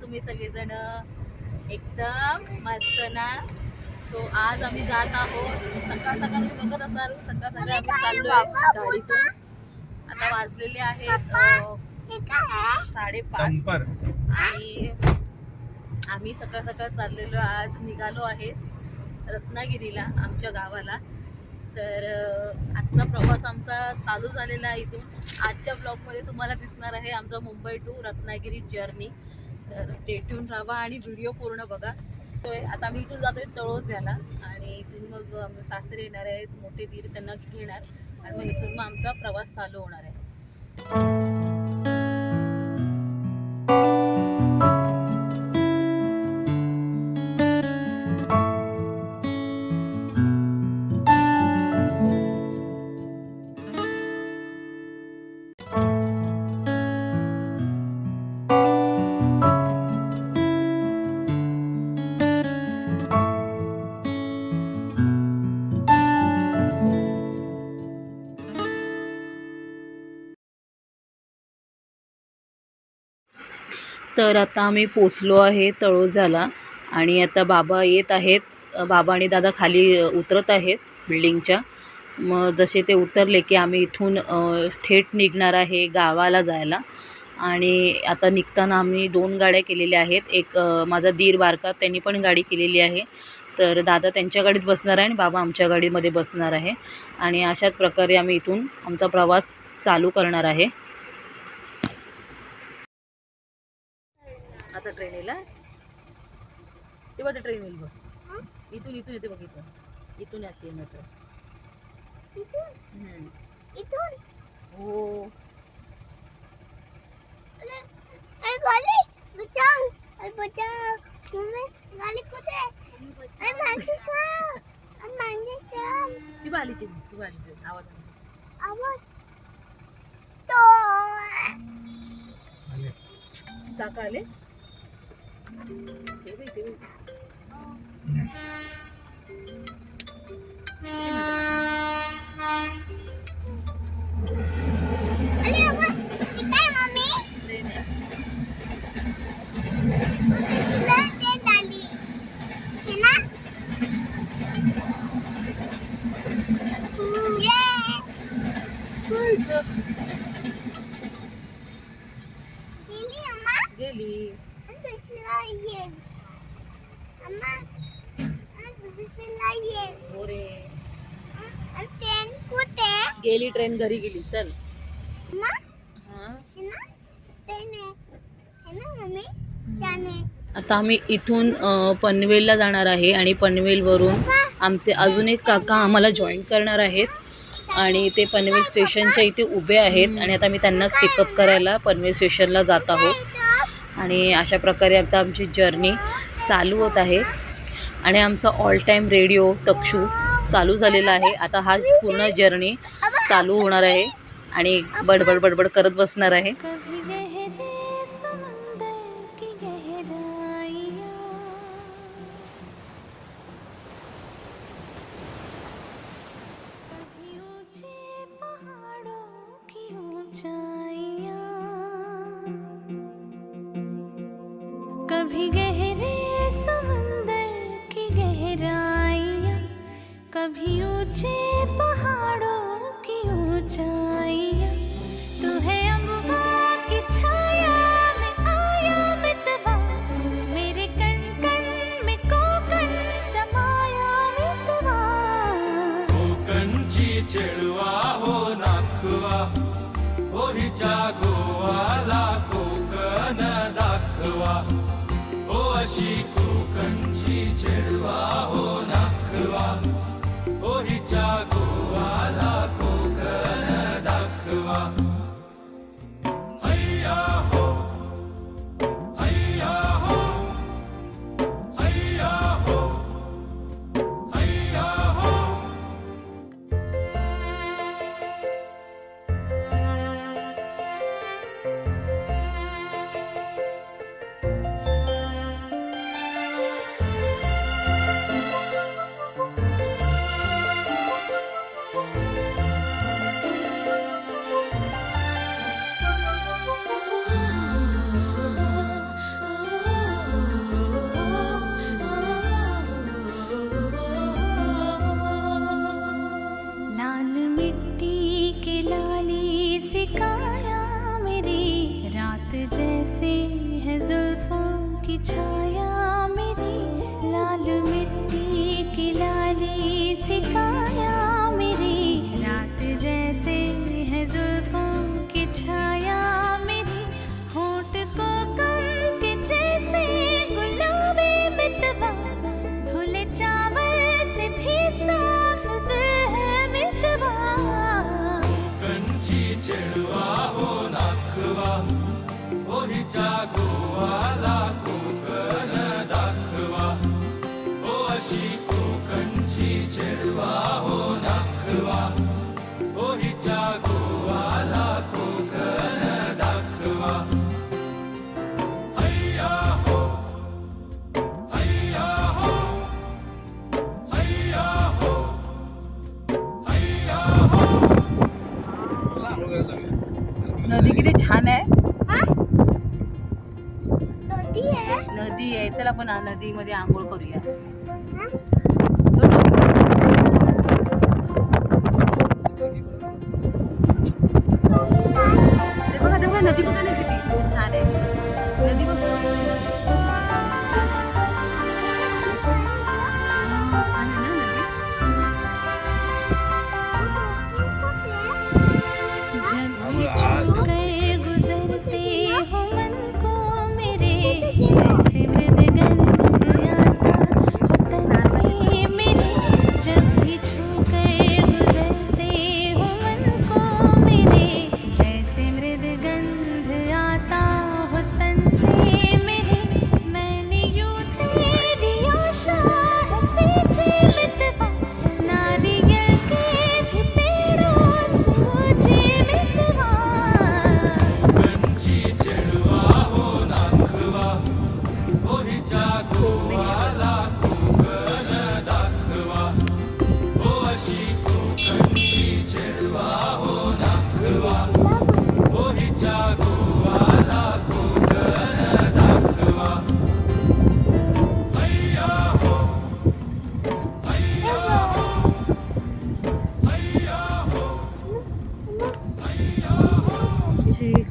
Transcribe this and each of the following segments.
तुम्ही सगळेजण एकदम मस्त ना? सो आज आम्ही जात आहोत. सकाळ सकाळ तुम्ही बघत असाल सकाळ सकाळ आम्ही चाललोय गाडीतून. आता वाजलेले आहेत साडेपाच. आणि आम्ही सकाळ सकाळ चाललेलो आज निघालो आहे रत्नागिरीला आमच्या गावाला. तर आजचा प्रवास आमचा चालू झालेला आहे इथून. आजच्या ब्लॉगमध्ये तुम्हाला दिसणार आहे आमचा मुंबई टू रत्नागिरी जर्नी तर स्टेट्यून राहा आणि व्हिडिओ पूर्ण बघा. तो आता आम्ही इथून जातोय तळोस तळोज्याला आणि इथून मग सासरे येणार आहेत मोठे वीर त्यांना घेणार. आणि मग इथून मग आमचा प्रवास चालू होणार आहे. तर आता आम्ही पोचलो आहे तळोजाला आणि आता बाबा येत आहेत. बाबा आणि दादा खाली उतरत आहेत बिल्डिंगच्या. मग जसे ते उतरले की आम्ही इथून थेट निघणार आहे गावाला जायला. आणि आता निघताना आम्ही दोन गाड्या केलेल्या आहेत. एक माझा दीर बारका त्यांनी पण गाडी केलेली आहे. तर दादा त्यांच्या गाडीत बसणार आहे आणि बाबा आमच्या गाडीमध्ये बसणार आहे. आणि अशाच प्रकारे आम्ही इथून आमचा प्रवास चालू करणार आहे. आता ट्रेन येईल? ते बघ ट्रेन येईल बघ. इथून इथून येते बघ इथून. इथून अशी ट्रेन हम्म. हो. ती ती. ती ती. आवाज आला. काका आले? ते बघ, ते बघ. ट्रेन आहे गेली हो रे गेली ट्रेन घरी गेली चल. हा. आता आम्ही इथून पनवेलला जाणार आहे आणि पनवेलवरून आमचे अजून एक काका आम्हाला जॉईन करणार आहेत. आणि ते पनवेल स्टेशनच्या इथे उभे आहेत आणि आता मी त्यांनाच पिकअप करायला पनवेल स्टेशनला जात आहोत. आणि अशा प्रकारे आता आमची जर्नी चालू होत आहे. आणि आमचा ऑल टाईम रेडिओ तक्षू चालू झालेला आहे. आता हा पूर्ण जर्नी चालू होणार आहे आणि बडबड बडबड करत बसणार आहे. कभी ऊंचे पहाड़ों की ऊंचाइयाँ तू है अम्बुआ की छाया में आया मितवा मेरे कण कण में कोकण समाया मितवा। कोकणची चेडवा हो नाखवा हो हिच्या गोवाला कोकण दाखवा। हो अशी कोकणची चेडवा हो ना छाया मेरी, लाल मिट्टी की लाली सिकाया मेरी। रात जैसे है छाया को जैसे चावल से भी साफ़ है हो नाखवा ओ हिच्या गोवाला आपण नदीमध्ये आंघोळ करूया.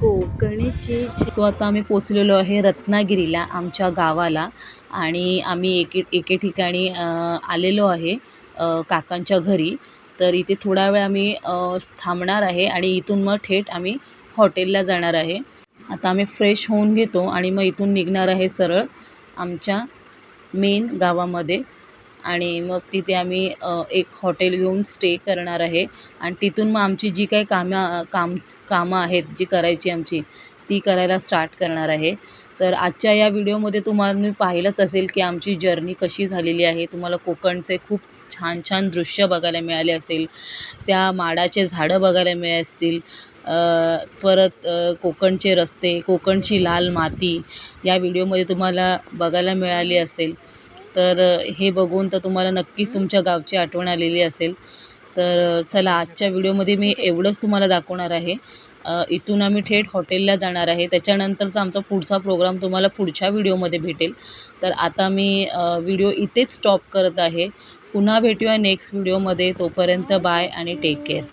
कोकणीची सो आता आम्ही पोचलेलो आहे रत्नागिरीला आमच्या गावाला. आणि आम्ही एके एके ठिकाणी आलेलो आहे काकांच्या घरी. तर इथे थोडा वेळ आम्ही थांबणार आहे आणि इथून मग थेट आम्ही हॉटेलला जाणार आहे. आता आम्ही फ्रेश होऊन घेतो आणि मग इथून निघणार आहे सरळ आमच्या मेन गावामध्ये. आणि मग तिथे आम्ही एक हॉटेल घेऊन स्टे करणार आहे. आणि तिथून मग आमची जी काही कामं काम कामं आहेत जी करायची आमची ती करायला स्टार्ट करणार आहे. तर आजच्या या व्हिडिओमध्ये तुम्हाला मी पाहिलंच असेल की आमची जर्नी कशी झालेली आहे. तुम्हाला कोकणचे खूप छान छान दृश्य बघायला मिळाले असेल. त्या माडाचे झाडं बघायला मिळाले असतील. परत कोकणचे रस्ते कोकणची लाल माती या व्हिडिओमध्ये तुम्हाला बघायला मिळाली असेल. तर हे बघून तर तुम्हाला नक्कीच तुमच्या गावची आठवण आलेली असेल. तर चला आजच्या व्हिडिओमध्ये मी एवढंच तुम्हाला दाखवणार आहे. इथून आम्ही थेट हॉटेलला जाणार आहे. त्याच्यानंतरचा आमचा पुढचा प्रोग्राम तुम्हाला पुढच्या व्हिडिओमध्ये भेटेल. तर आता मी व्हिडिओ इथेच स्टॉप करत आहे. पुन्हा भेटूया नेक्स्ट व्हिडिओमध्ये. तोपर्यंत बाय आणि take care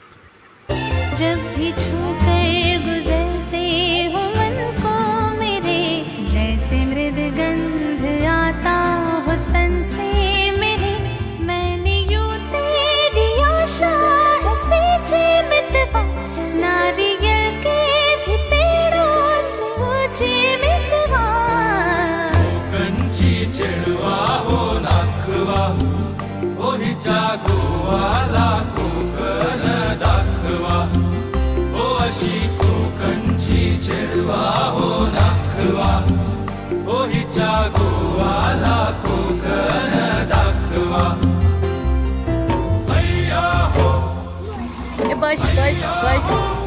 push, push, push.